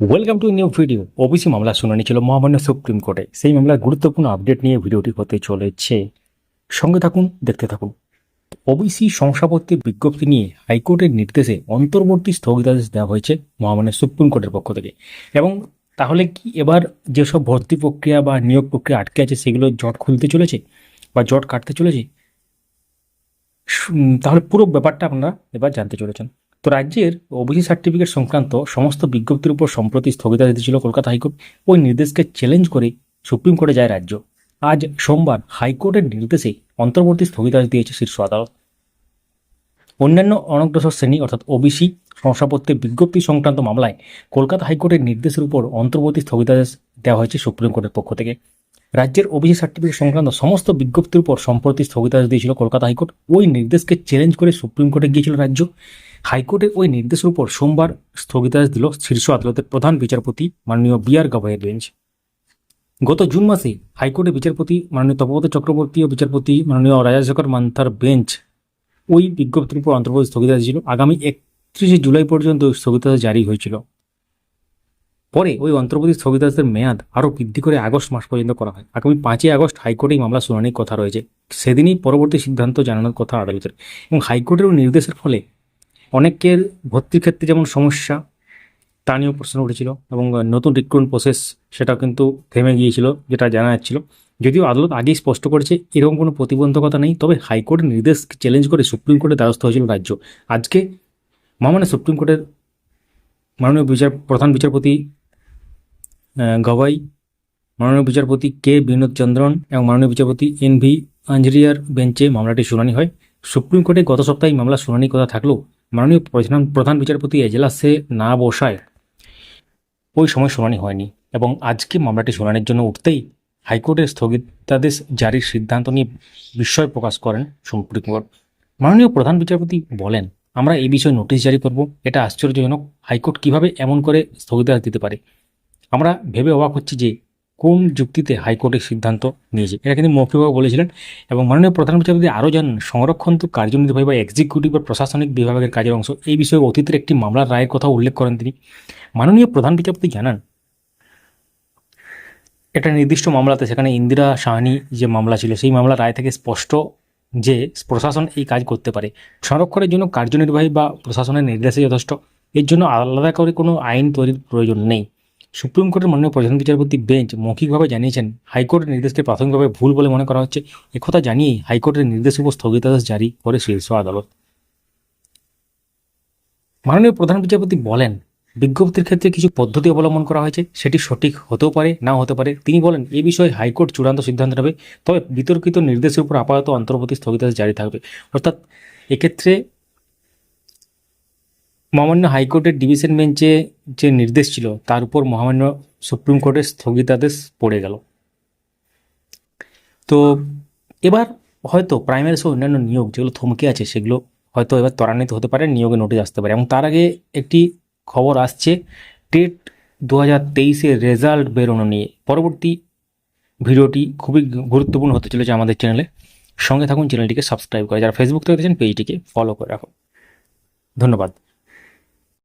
Welcome to new video OBC মামলা শুনানি ছিল মহামান্য সুপ্রিম কোর্টে সেই মামলার গুরুত্বপূর্ণ আপডেট নিয়ে ভিডিওটি হতে চলেছে। সঙ্গে থাকুন, দেখতে থাকুন। ওবিসি শংসাপত্রের বিজ্ঞপ্তি নিয়ে হাইকোর্টের নির্দেশে অন্তর্বর্তী স্থগিতাদেশ দেওয়া হয়েছে মহামান্য সুপ্রিম কোর্টের পক্ষ থেকে। এবং তাহলে কি এবার যেসব ভর্তি প্রক্রিয়া বা নিয়োগ প্রক্রিয়া আটকে আছে, সেগুলো জট খুলতে চলেছে বা জট কাটতে চলেছে? তাহলে পুরো ব্যাপারটা আপনারা এবার জানতে চলেছেন। তো রাজ্যের ওবিসি সার্টিফিকেট সংক্রান্ত সমস্ত বিজ্ঞপ্তির উপর সম্প্রতি স্থগিতাদেশ দিয়েছিল কলকাতা হাইকোর্ট। ওই নির্দেশকে চ্যালেঞ্জ করে সুপ্রিম কোর্টে যায় রাজ্য। আজ সোমবার হাইকোর্টের নির্দেশে অন্তর্বর্তী স্থগিতাদেশ দিয়েছে শীর্ষ আদালত। অন্যান্য অনগ্রসর শ্রেণি অর্থাৎ ওবিসি শংসাপত্রের বিজ্ঞপ্তি সংক্রান্ত মামলায় কলকাতা হাইকোর্টের নির্দেশের উপর অন্তর্বর্তী স্থগিতাদেশ দেওয়া হয়েছে সুপ্রিম কোর্টের পক্ষ থেকে। রাজ্যের ওবিসি সার্টিফিকেট সংক্রান্ত সমস্ত বিজ্ঞপ্তির উপর সম্প্রতি স্থগিতাদেশ দিয়েছিল কলকাতা হাইকোর্ট। ওই নির্দেশকে চ্যালেঞ্জ করে সুপ্রিম কোর্টে গিয়েছিল রাজ্য। হাইকোর্টের ওই নির্দেশের উপর সোমবার স্থগিতাদেশ দিল শীর্ষ আদালতের প্রধান বিচারপতি মাননীয় বি আর গভাইয়ের বেঞ্চ। গত জুন মাসে হাইকোর্টের বিচারপতি মাননীয় তপব্রত চক্রবর্তী ও বিচারপতি মাননীয় রাজাশেখর মান্থার বেঞ্চ ওই বিজ্ঞপ্তির উপর অন্তর্বর্তী স্থগিতাদেশ ছিল আগামী একত্রিশে জুলাই পর্যন্ত স্থগিতাদেশ জারি হয়েছিল। পরে ওই অন্তর্বর্তী স্থগিতাদেশের মেয়াদ আরও বৃদ্ধি করে আগস্ট মাস পর্যন্ত করা হয়। আগামী পাঁচই আগস্ট হাইকোর্টে এই মামলা শুনানির কথা রয়েছে। সেদিনই পরবর্তী সিদ্ধান্ত জানানোর কথা আদালতের। এবং হাইকোর্টের নির্দেশের ফলে অনেকের ভর্তির ক্ষেত্রে যেমন সমস্যা, তা নিয়েও প্রশ্ন উঠেছিল এবং নতুন রিক্রুটমেন্ট প্রসেস সেটাও কিন্তু থেমে গিয়েছিল যেটা জানা যাচ্ছিল। যদিও আদালত আগেই স্পষ্ট করেছে এরকম কোনো প্রতিবন্ধকতা নেই, তবে হাইকোর্টের নির্দেশকে চ্যালেঞ্জ করে সুপ্রিম কোর্টের দ্বারস্থ হয়েছিল রাজ্য। আজকে মহামান্য সুপ্রিম কোর্টের মাননীয় বিচার, প্রধান বিচারপতি গবাই মাননীয় বিচারপতি কে বিনোদ চন্দ্রন এবং মাননীয় বিচারপতি এন ভি আঞ্জরিয়ার বেঞ্চে মামলাটি শুনানি হয়। সুপ্রিম কোর্টে গত সপ্তাহে মামলা শুনানির কথা থাকলেও মাননীয় প্রধান বিচারপতি এজলাসে না বসায় ওই সময় শুনানি হয়নি এবং আজকে মামলাটি শুনানির জন্য উঠতেই হাইকোর্টের স্থগিতাদেশ জারির সিদ্ধান্ত নিয়ে বিস্ময় প্রকাশ করেন সুপ্রিম কোর্ট মাননীয় প্রধান বিচারপতি বলেন, আমরা এই বিষয়ে নোটিশ জারি করব, এটা আশ্চর্যজনক, হাইকোর্ট কীভাবে এমন করে স্থগিতাদেশ দিতে পারে? আমরা ভেবে অবাক হচ্ছি যে কোন যুক্তিতে হাইকোর্টের সিদ্ধান্ত নিয়েছে? এটা কিন্তু মৌখিকভাবে বলেছিলেন এবং মাননীয় প্রধান বিচারপতি আরও জানান সংরক্ষণ তো কার্যনির্বাহী বা এক্সিকিউটিভ বা প্রশাসনিক বিভাগের কাজের অংশ, এই বিষয়ে অতীতের একটি মামলার রায়ের কথা উল্লেখ করেন তিনি। মাননীয় প্রধান বিচারপতি জানান, একটা নির্দিষ্ট মামলাতে সেখানে ইন্দিরা সাহানি যে মামলা ছিল, সেই মামলার রায় থেকে স্পষ্ট যে প্রশাসন এই কাজ করতে পারে। সংরক্ষণের জন্য কার্যনির্বাহী বা প্রশাসনের নির্দেশে যথেষ্ট। এর জন্য আলাদা করে কোনো আইন তৈরির প্রয়োজন নেই। সুপ্রিম কোর্টের মাননীয় প্রধান বিচারপতি বেঞ্চ মৌখিকভাবে জানিয়েছেন, হাইকোর্টের নির্দেশকে প্রাথমিকভাবে ভুল বলে মনে করা হচ্ছে। একথা জানিয়েই হাইকোর্টের নির্দেশের উপর স্থগিতাদেশ জারি করে শীর্ষ আদালত। মাননীয় প্রধান বিচারপতি বলেন, বিজ্ঞপ্তির ক্ষেত্রে কিছু পদ্ধতি অবলম্বন করা হয়েছে, সেটি সঠিক হতেও পারে নাও হতে পারে। তিনি বলেন, এ বিষয়ে হাইকোর্ট চূড়ান্ত সিদ্ধান্ত নেবে, তবে বিতর্কিত নির্দেশের উপর আপাতত অন্তর্বর্তী স্থগিতাদেশ জারি থাকবে। অর্থাৎ এক্ষেত্রে মহামান্য হাইকোর্টের ডিভিশন বেঞ্চে যে নির্দেশ ছিল, তার উপর মহামান্য সুপ্রিম কোর্টের স্থগিতাদেশ পড়ে গেল। তো এবার হয়তো প্রাইমারি সহ অন্যান্য নিয়োগ যেগুলো থমকে আছে, সেগুলো হয়তো এবার ত্বরান্বিত হতে পারে নিয়োগে নোটিশ আসতে পারে। এবং তার আগে একটি খবর আসছে টেট দু হাজার তেইশের রেজাল্ট বেরোনো নিয়ে। পরবর্তী ভিডিওটি খুবই গুরুত্বপূর্ণ হতে চলেছে আমাদের চ্যানেলে। সঙ্গে থাকুন, চ্যানেলটিকে সাবস্ক্রাইব করে, যারা ফেসবুক থেকে পেজটিকে ফলো করে রাখুন। ধন্যবাদ।